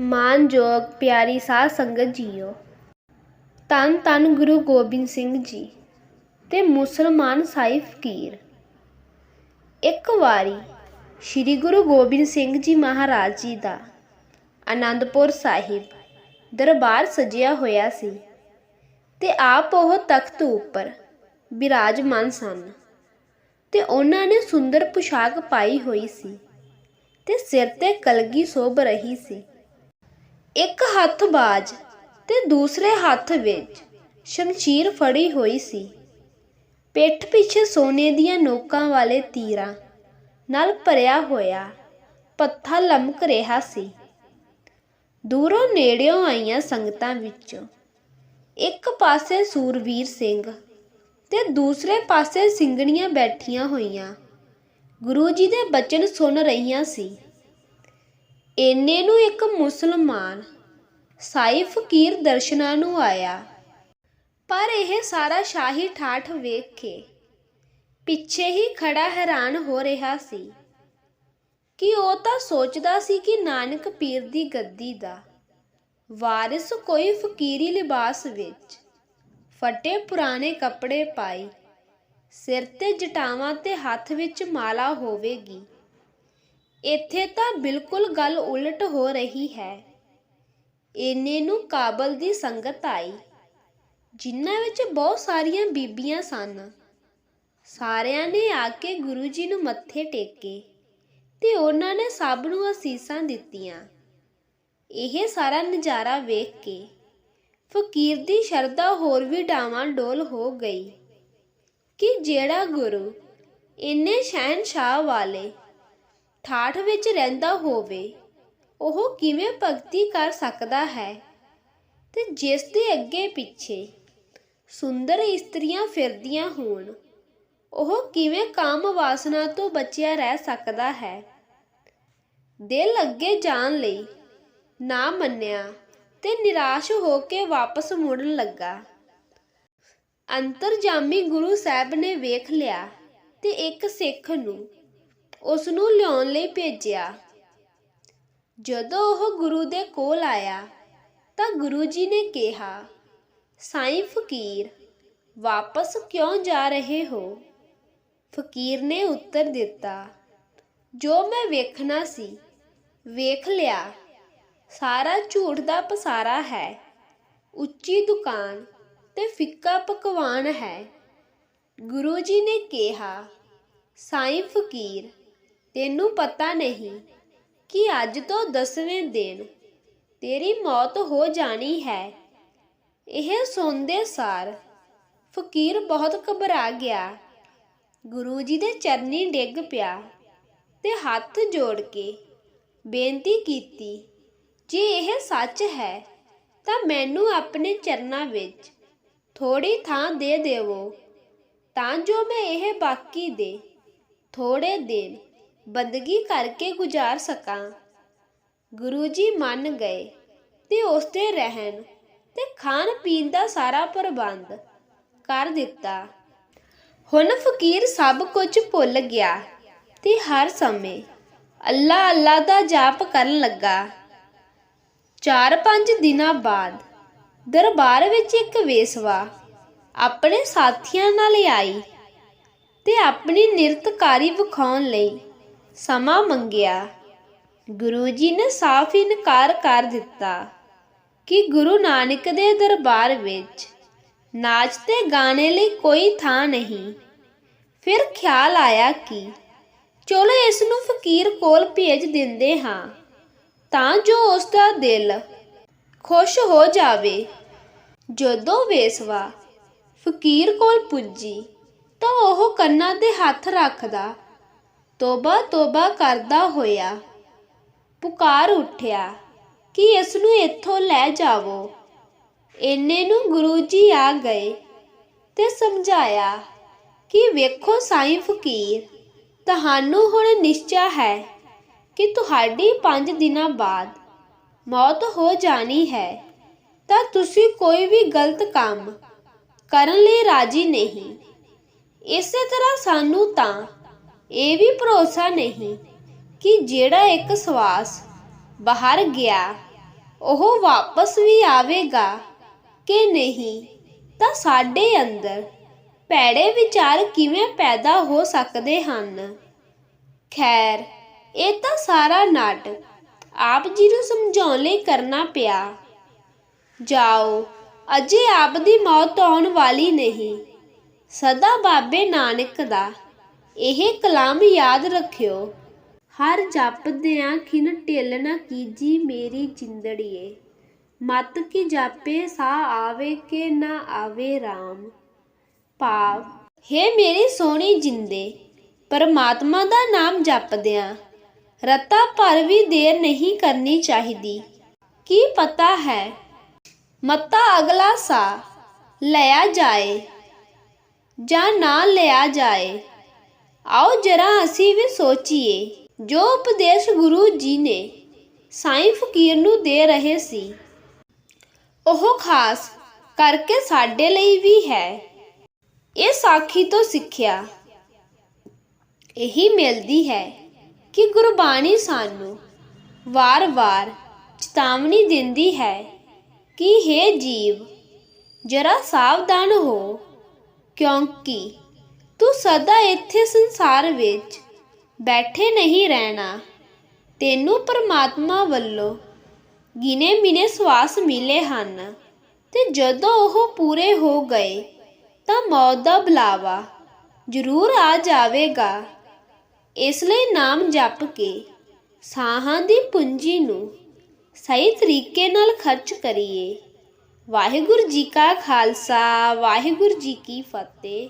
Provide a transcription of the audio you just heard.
ਮਾਨਯੋਗ ਪਿਆਰੀ ਸਾਧ ਸੰਗਤ ਜੀਓ। ਧੰਨ ਧੰਨ ਗੁਰੂ ਗੋਬਿੰਦ ਸਿੰਘ ਜੀ ਤੇ ਮੁਸਲਮਾਨ ਸਾਈ ਫਕੀਰ। ਇੱਕ ਵਾਰੀ ਸ੍ਰੀ ਗੁਰੂ ਗੋਬਿੰਦ ਸਿੰਘ ਜੀ ਮਹਾਰਾਜ ਜੀ ਦਾ ਆਨੰਦਪੁਰ ਸਾਹਿਬ ਦਰਬਾਰ ਸਜਿਆ ਹੋਇਆ ਸੀ ਤੇ ਆਪ ਉਹ ਤਖਤ ਉੱਪਰ ਬਿਰਾਜਮਾਨ ਸਨ ਤੇ ਉਹਨਾਂ ਨੇ ਸੁੰਦਰ ਪੁਸ਼ਾਕ ਪਾਈ ਹੋਈ ਸੀ ਤੇ ਸਿਰ ਤੇ ਕਲਗੀ ਸੋਭ ਰਹੀ ਸੀ। ਇੱਕ ਹੱਥ ਬਾਜ ਤੇ ਦੂਸਰੇ ਹੱਥ ਵਿੱਚ ਸ਼ਮਸ਼ੀਰ ਫੜੀ ਹੋਈ ਸੀ। ਪਿੱਠ ਪਿੱਛੇ ਸੋਨੇ ਦੀਆਂ ਨੋਕਾਂ ਵਾਲੇ ਤੀਰਾਂ ਨਾਲ ਭਰਿਆ ਹੋਇਆ ਪੱਥਾ ਲਮਕ ਰਿਹਾ ਸੀ। ਦੂਰੋਂ ਨੇੜਿਓਂ ਆਈਆਂ ਸੰਗਤਾਂ ਵਿੱਚੋਂ ਇੱਕ ਪਾਸੇ ਸੂਰਵੀਰ ਸਿੰਘ ਤੇ ਦੂਸਰੇ ਪਾਸੇ ਸਿੰਘਣੀਆਂ ਬੈਠੀਆਂ ਹੋਈਆਂ। ਗੁਰੂ ਜੀ ਦੇ ਬਚਨ ਸੁਣ ਰਹੀਆਂ ਸੀ। ਇੰਨੇ ਨੂੰ ਇੱਕ ਮੁਸਲਮਾਨ ਸਾਈ ਫਕੀਰ ਦਰਸ਼ਨਾਂ ਨੂੰ ਆਇਆ। ਪਰ ਇਹ ਸਾਰਾ ਸ਼ਾਹੀ ਠਾਠ ਵੇਖ ਕੇ ਪਿੱਛੇ ਹੀ ਖੜਾ ਹੈਰਾਨ ਹੋ ਰਿਹਾ ਸੀ ਕਿ ਉਹ ਤਾਂ ਸੋਚਦਾ ਸੀ ਕਿ ਨਾਨਕ ਪੀਰ ਦੀ ਗੱਦੀ ਦਾ ਵਾਰਿਸ ਕੋਈ ਫਕੀਰੀ ਲਿਬਾਸ ਵਿੱਚ ਫਟੇ ਪੁਰਾਣੇ ਕੱਪੜੇ ਪਾਈ ਸਿਰ ਤੇ ਜਟਾਵਾਂ ਤੇ ਹੱਥ ਵਿੱਚ ਮਾਲਾ ਹੋਵੇਗੀ। ਇੱਥੇ ਤਾਂ ਬਿਲਕੁਲ ਗੱਲ ਉਲਟ ਹੋ ਰਹੀ ਹੈ। ਇੰਨੇ ਨੂੰ ਕਾਬਲ ਦੀ ਸੰਗਤ ਆਈ। ਜਿਨ੍ਹਾਂ ਵਿੱਚ ਬਹੁਤ ਸਾਰੀਆਂ ਬੀਬੀਆਂ ਸਨ। ਸਾਰਿਆਂ ਨੇ ਆ ਕੇ ਗੁਰੂ ਜੀ ਨੂੰ ਮੱਥੇ ਟੇਕੇ ਤੇ ਉਹਨਾਂ ਨੇ ਸਭ ਨੂੰ ਅਸੀਸਾਂ ਦਿੱਤੀਆਂ। ਇਹ ਸਾਰਾ ਨਜ਼ਾਰਾ ਵੇਖ ਕੇ ਫਕੀਰ ਦੀ ਸ਼ਰਧਾ ਹੋਰ ਵੀ ਡਾਵਾਂ ਡੋਲ ਹੋ ਗਈ ਕਿ ਜਿਹੜਾ ਗੁਰੂ ਇੰਨੇ ਸ਼ਹਿਨशाह ਵਾਲੇ ਠਾਠ ਵਿੱਚ ਰਹਿੰਦਾ ਹੋਵੇ, ਉਹ ਕਿਵੇਂ ਭਗਤੀ ਕਰ ਸਕਦਾ ਹੈ? ਤੇ ਜਿਸ ਦੇ ਅੱਗੇ ਪਿੱਛੇ ਸੁੰਦਰ ਇਸਤਰੀਆਂ ਫਿਰਦੀਆਂ ਹੋਣ, ਉਹ ਕਿਵੇਂ ਕਾਮ ਵਾਸਨਾ ਤੋਂ ਬਚਿਆ ਰਹਿ ਸਕਦਾ ਹੈ? ਦਿਲ ਅੱਗੇ ਜਾਣ ਲਈ ਨਾ ਮੰਨਿਆ ਤੇ ਨਿਰਾਸ਼ ਹੋ ਕੇ ਵਾਪਸ ਮੁੜਨ ਲੱਗਾ। ਅੰਤਰਜਾਮੀ ਗੁਰੂ ਸਾਹਿਬ ਨੇ ਵੇਖ ਲਿਆ ਤੇ ਇੱਕ ਸਿੱਖ ਨੂੰ ਉਸ ਨੂੰ ਲਿਆਉਣ ਲਈ ਭੇਜਿਆ। ਜਦੋਂ ਉਹ ਗੁਰੂ ਦੇ ਕੋਲ ਆਇਆ, ਤਾਂ ਗੁਰੂ ਜੀ ਨੇ ਕਿਹਾ, ਸਾਈਂ ਫਕੀਰ, ਵਾਪਸ ਕਿਉਂ ਜਾ ਰਹੇ ਹੋ? ਫਕੀਰ ਨੇ ਉੱਤਰ ਦਿੱਤਾ, ਜੋ ਮੈਂ ਵੇਖਣਾ ਸੀ, ਵੇਖ ਲਿਆ। ਸਾਰਾ ਝੂਠ ਦਾ ਪਸਾਰਾ ਹੈ। ਉੱਚੀ ਦੁਕਾਨ ਤੇ ਫਿੱਕਾ ਪਕਵਾਨ ਹੈ। ਗੁਰੂ ਜੀ ਨੇ ਕਿਹਾ, ਸਾਈਂ ਫਕੀਰ ਤੈਨੂੰ ਪਤਾ ਨਹੀਂ ਕਿ ਅੱਜ ਤੋਂ 10ਵੇਂ ਦਿਨ ਤੇਰੀ ਮੌਤ ਹੋ ਜਾਣੀ ਹੈ। ਇਹ ਸੁਣਦੇ ਸਾਰ ਫਕੀਰ ਬਹੁਤ ਘਬਰਾ ਗਿਆ। ਗੁਰੂ ਜੀ ਦੇ ਚਰਨੀ ਡਿੱਗ ਪਿਆ ਤੇ ਹੱਥ ਜੋੜ ਕੇ ਬੇਨਤੀ ਕੀਤੀ, ਜੇ ਇਹ ਸੱਚ ਹੈ, ਤਾਂ ਮੈਨੂੰ ਆਪਣੇ ਚਰਨਾਂ ਵਿੱਚ ਥੋੜੀ ਥਾਂ ਦੇ ਦੇਵੋ, ਤਾਂ ਜੋ ਮੈਂ ਇਹ ਬਾਕੀ ਦੇ ਥੋੜੇ ਦਿਨ ਬੰਦਗੀ ਕਰਕੇ ਗੁਜ਼ਾਰ ਸਕਾਂ। ਗੁਰੂ ਜੀ ਮੰਨ ਗਏ ਤੇ ਉਸ ਤੇ ਰਹਿਣ ਤੇ ਖਾਣ ਪੀਣ ਦਾ ਸਾਰਾ ਪ੍ਰਬੰਧ ਕਰ ਦਿੱਤਾ। ਹੁਣ ਫਕੀਰ ਸਭ ਕੁਝ ਭੁੱਲ ਗਿਆ ਤੇ ਹਰ ਸਮੇਂ ਅੱਲਾ ਅੱਲਾ ਦਾ ਜਾਪ ਕਰਨ ਲੱਗਾ। 4-5 ਦਿਨਾਂ ਬਾਅਦ ਦਰਬਾਰ ਵਿੱਚ ਇੱਕ ਵੇਸਵਾ ਆਪਣੇ ਸਾਥੀਆਂ ਨਾਲ ਆਈ ਤੇ ਆਪਣੀ ਨਿਰਤਕਾਰੀ ਵਿਖਾਉਣ ਲਈ ਸਮਾਂ ਮੰਗਿਆ। ਗੁਰੂ ਜੀ ਨੇ ਸਾਫ਼ ਇਨਕਾਰ ਕਰ ਦਿੱਤਾ ਕਿ ਗੁਰੂ ਨਾਨਕ ਦੇ ਦਰਬਾਰ ਵਿੱਚ ਨਾਚ ਤੇ ਗਾਣੇ ਲਈ ਕੋਈ ਥਾਂ ਨਹੀਂ। ਫਿਰ ਖਿਆਲ ਆਇਆ ਕਿ ਚਲੋ ਇਸ ਨੂੰ ਫਕੀਰ ਕੋਲ ਭੇਜ ਦਿੰਦੇ ਹਾਂ, ਤਾਂ ਜੋ ਉਸ ਦਾ ਦਿਲ ਖੁਸ਼ ਹੋ ਜਾਵੇ। ਜਦੋਂ ਵੇਸਵਾ ਫਕੀਰ ਕੋਲ ਪੁੱਜੀ, ਤਾਂ ਉਹ ਕੰਨਾਂ ਤੇ ਹੱਥ ਰੱਖਦਾ ਤੋਬਾ ਤੋਬਾ ਕਰਦਾ ਹੋਇਆ। ਪੁਕਾਰ ਉੱਠਿਆ, ਕਿ ਇਸ ਨੂੰ ਇੱਥੋਂ ਲੈ ਜਾਵੋ? ਇੰਨੇ ਨੂੰ ਗੁਰੂ ਜੀ ਆ ਗਏ ਤੇ ਸਮਝਾਇਆ ਕਿ ਵੇਖੋ ਸਾਈਂ ਫਕੀਰ, ਤੁਹਾਨੂੰ ਹੁਣ ਨਿਸ਼ਚਾ ਹੈ ਕਿ ਤੁਹਾਡੀ 5 ਦਿਨਾਂ ਬਾਅਦ ਮੌਤ ਹੋ ਜਾਣੀ ਹੈ, ਤਾਂ ਤੁਸੀਂ ਕੋਈ ਵੀ ਗਲਤ ਕੰਮ ਕਰਨ ਲਈ ਰਾਜੀ ਨਹੀਂ। ਇਸੇ ਤਰ੍ਹਾਂ ਸਾਨੂੰ ਤਾਂ ਇਹ ਵੀ ਭਰੋਸਾ ਨਹੀਂ ਕਿ ਜਿਹੜਾ ਇੱਕ ਸਵਾਸ ਬਾਹਰ ਗਿਆ, ਉਹ ਵਾਪਸ ਵੀ ਆਵੇਗਾ ਕਿ ਨਹੀਂ? ਤਾਂ ਸਾਡੇ ਅੰਦਰ ਭੈੜੇ ਵਿਚਾਰ ਕਿਵੇਂ ਪੈਦਾ ਹੋ ਸਕਦੇ ਹਨ? ਖੈਰ, ਇਹ ਤਾਂ ਸਾਰਾ ਨਾਟਕ ਆਪ ਜੀ ਨੂੰ ਸਮਝਾਉਣ ਲਈ ਕਰਨਾ ਪਿਆ। ਜਾਓ, ਅਜੇ ਆਪ ਦੀ ਮੌਤ ਆਉਣ ਵਾਲੀ ਨਹੀਂ। ਸਦਾ ਬਾਬੇ ਨਾਨਕ ਦਾ ਇਹ ਕਲਾਮ ਯਾਦ ਰੱਖਿਓ, ਹਰ ਜਪਦਿਆਂ ਖਿਨ ਢਿੱਲ ਨਾ ਕੀਜੀ ਮੇਰੀ ਜਿੰਦੜੀਏ। ਮਤ ਕੀ ਜਾਪੇ ਸਾ ਆਵੇ ਕਿ ਨਾ ਆਵੇ RAM ਭਾਵ, ਹੈ ਮੇਰੀ ਸੋਹਣੀ ਜਿੰਦੇ, ਪਰਮਾਤਮਾ ਦਾ ਨਾਮ ਜਪਦਿਆਂ ਰਤਾ ਭਰ ਵੀ ਦੇਰ ਨਹੀਂ ਕਰਨੀ ਚਾਹੀਦੀ। ਕੀ ਪਤਾ ਹੈ, ਮਤਾ ਅਗਲਾ ਸਾ, ਲਿਆ ਜਾਏ ਜਾਂ ਨਾ ਲਿਆ ਜਾਏ। ਆਓ ਜਰਾ ਅਸੀਂ ਵੀ ਸੋਚੀਏ। ਜੋ ਉਪਦੇਸ਼ ਗੁਰੂ ਜੀ ਨੇ ਸਾਈਂ ਫਕੀਰ ਨੂੰ ਦੇ ਰਹੇ ਸੀ, ਉਹ ਖਾਸ ਕਰਕੇ ਸਾਡੇ ਲਈ ਵੀ ਹੈ। ਇਹ ਸਾਖੀ ਤੋਂ ਸਿੱਖਿਆ ਇਹੀ ਮਿਲਦੀ ਹੈ ਕਿ ਗੁਰਬਾਣੀ ਸਾਨੂੰ ਵਾਰ-ਵਾਰ ਚੇਤਾਵਨੀ ਦਿੰਦੀ ਹੈ ਕਿ हे ਜੀਵ, ਜਰਾ ਸਾਵਧਾਨ ਹੋ, ਕਿਉਂਕਿ ਤੂੰ ਸਦਾ ਇੱਥੇ ਸੰਸਾਰ ਵਿੱਚ ਬੈਠੇ ਨਹੀਂ ਰਹਿਣਾ। ਤੈਨੂੰ ਪਰਮਾਤਮਾ ਵੱਲੋਂ ਗਿਨੇ ਮਿਨੇ ਸਵਾਸ ਮਿਲੇ ਹਨ ਤੇ ਜਦੋਂ ਉਹ ਪੂਰੇ ਹੋ ਗਏ ਤਾਂ ਮੌਤ ਦਾ ਬੁਲਾਵਾ ਜ਼ਰੂਰ ਆ ਜਾਵੇਗਾ। ਇਸ ਲਈ ਨਾਮ ਜਪ ਕੇ ਸਾਹਾਂ ਦੀ ਪੂੰਜੀ ਨੂੰ ਸਹੀ ਤਰੀਕੇ ਨਾਲ ਖਰਚ ਕਰੀਏ। ਵਾਹਿਗੁਰੂ ਜੀ ਕਾ ਖਾਲਸਾ, ਵਾਹਿਗੁਰੂ ਜੀ ਕੀ ਫਤਿਹ।